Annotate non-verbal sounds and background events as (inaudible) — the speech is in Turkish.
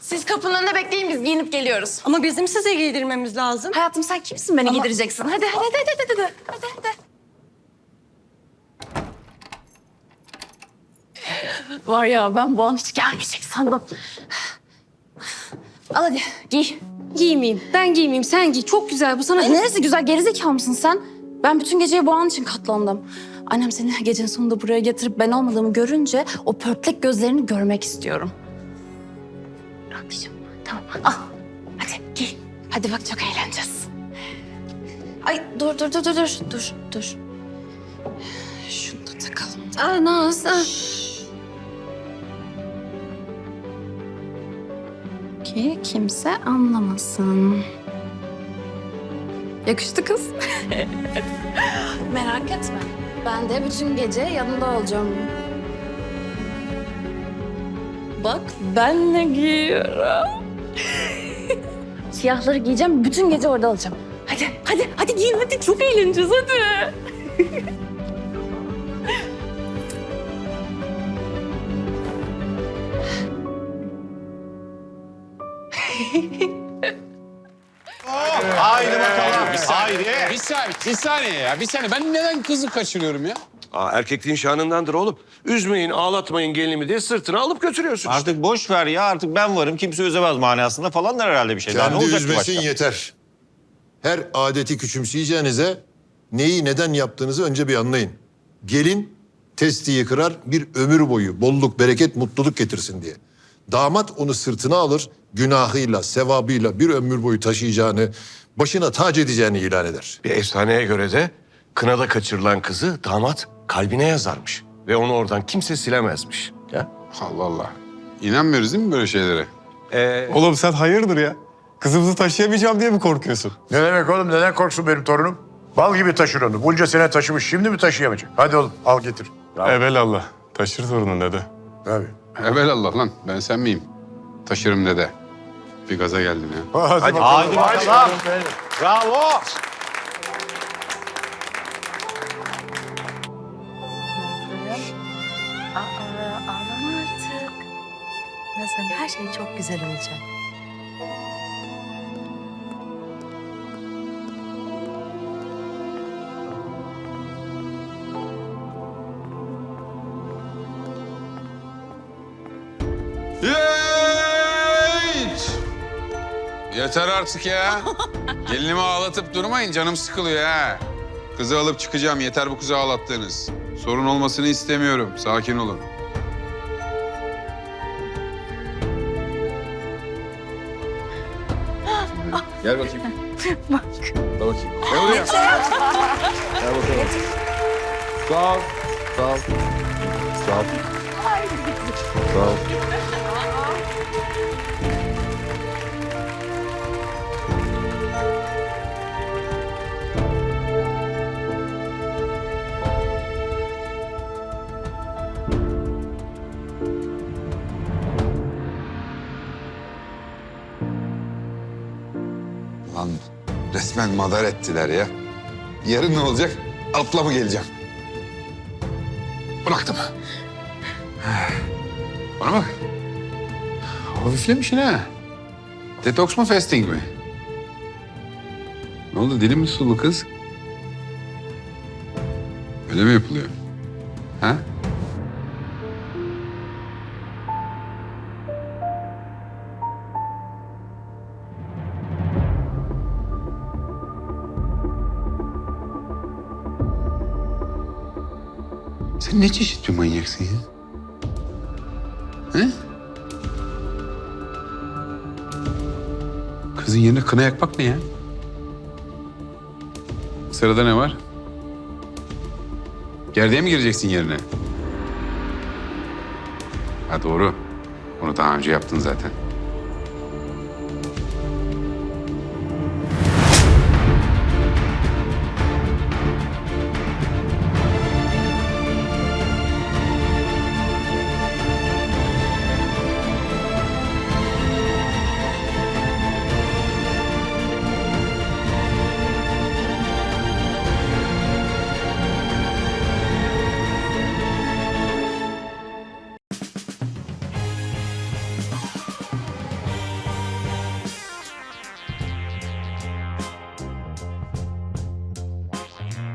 Siz kapının önünde bekleyin biz giyinip geliyoruz. Ama bizim size giydirmemiz lazım. Hayatım sen kimsin beni giydireceksin? Hadi hadi hadi hadi hadi. Hadi hadi. Var ya ben bu an hiç gelmeyecek sandım. Al hadi giy. Giymeyeyim. Ben giymeyeyim. Sen giy. Çok güzel. Bu sana... Ay, neresi güzel gerizekalı mısın sen? Ben bütün geceyi bu an için katlandım. Annem seni gecenin sonunda buraya getirip ben olmadığımı görünce o pörtlek gözlerini görmek istiyorum. Rahatlayacağım. Tamam al. Hadi giy. Hadi bak çok eğleneceğiz. Ay dur dur dur dur dur dur dur. Şunu da takalım. Aa Naz. Ki kimse anlamasın. Yakıştı kız. (laughs) Merak etme. Ben de bütün gece yanında olacağım. Bak ben ne giyiyorum. (laughs) Siyahları giyeceğim, bütün gece orada olacağım. Hadi, hadi, hadi giyin, hadi. Çok eğleneceğiz, hadi. Haydi bakalım. Bir saniye, Haydi. bir saniye, bir saniye ya. Bir saniye. Ben neden kızı kaçırıyorum ya? Aa, erkekliğin şanındandır oğlum. Üzmeyin, ağlatmayın gelinimi diye sırtına alıp götürüyorsunuz. Artık boş ver ya artık ben varım kimse üzemez manasında falanlar herhalde bir şey. Daha ne Kendi olacak ki üzmesin başka? yeter. Her adeti küçümseyeceğinize neyi neden yaptığınızı önce bir anlayın. Gelin testiyi kırar bir ömür boyu bolluk, bereket, mutluluk getirsin diye. Damat onu sırtına alır, günahıyla, sevabıyla bir ömür boyu taşıyacağını, başına tac edeceğini ilan eder. Bir efsaneye göre de kınada kaçırılan kızı damat kalbine yazarmış. Ve onu oradan kimse silemezmiş. Ya. Allah Allah. İnanmıyoruz değil mi böyle şeylere? Ee, Oğlum sen hayırdır ya? Kızımızı taşıyamayacağım diye mi korkuyorsun? Ne demek oğlum? Neden korksun benim torunum? Bal gibi taşır onu. Bunca sene taşımış. Şimdi mi taşıyamayacak? Hadi oğlum al getir. Evelallah. Taşır torunun dede. Tabii. Evelallah lan. Ben sen miyim? Taşırım dede. Bir gaza geldin ya. Hadi, Hadi bakalım. bakalım. Bravo. Her şey çok güzel olacak. Yeeeet! Yeter artık ya. (laughs) Gelinimi ağlatıp durmayın. Canım sıkılıyor ha. Kızı alıp çıkacağım. Yeter bu kızı ağlattığınız. Sorun olmasını istemiyorum. Sakin olun. Gel bakayım. (laughs) Bak. Gel bakayım. Gel buraya. Gel bakalım. Sağ ol. Sağ ol. Sağ ol. Sağ ol. Lan resmen madar ettiler ya. Yarın ne olacak? Atla mı geleceğim? Bıraktım. (sighs) Bana bak. Hafiflemişsin ha. Detoks mu fasting mi? Ne oldu dilin mi sulu kız? Öyle mi yapılıyor? Ha? Sen ne çeşit bir manyaksın ya? He? Kızın yerine kına yakmak ne ya? Sırada ne var? Gerdeğe mi gireceksin yerine? Ha doğru. Onu daha önce yaptın zaten.